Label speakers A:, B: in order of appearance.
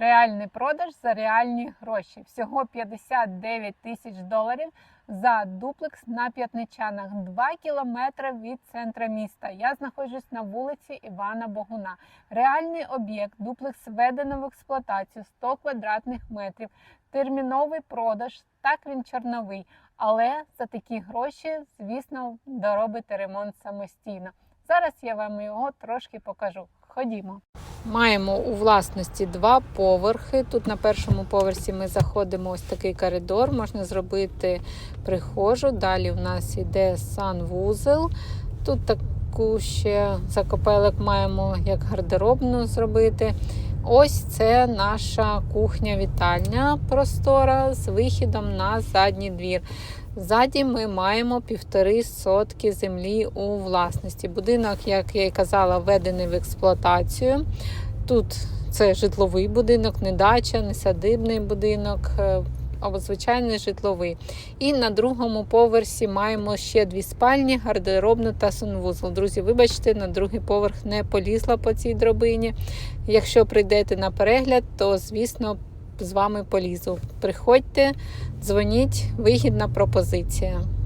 A: Реальний продаж за реальні гроші. Всього 59 тисяч доларів за дуплекс на п'ятничанах, 2 кілометри від центра міста. Я знаходжусь на вулиці Івана Богуна. Реальний об'єкт, дуплекс введено в експлуатацію 100 квадратних метрів, терміновий продаж. Так він чорновий, але за такі гроші, звісно, доробити ремонт самостійно. Зараз я вам його трошки покажу. Ходімо. Маємо у власності два поверхи. Тут на першому поверсі ми заходимо ось такий коридор, можна зробити прихожу. Далі у нас йде санвузел. Тут таку ще закопелек маємо як гардеробну зробити. Ось це наша кухня-вітальня простора з вихідом на задній двір. Ззаді ми маємо півтори сотки землі у власності. Будинок, як я і казала, введений в експлуатацію. Тут це житловий будинок, не дача, не садибний будинок, е, а звичайний житловий. І на другому поверсі маємо ще дві спальні, гардеробну та санвузол. Друзі, вибачте, на другий поверх не полізла по цій дробині. Якщо прийдете на перегляд, то звісно з вами полізу. Приходьте, дзвоніть, вигідна пропозиція.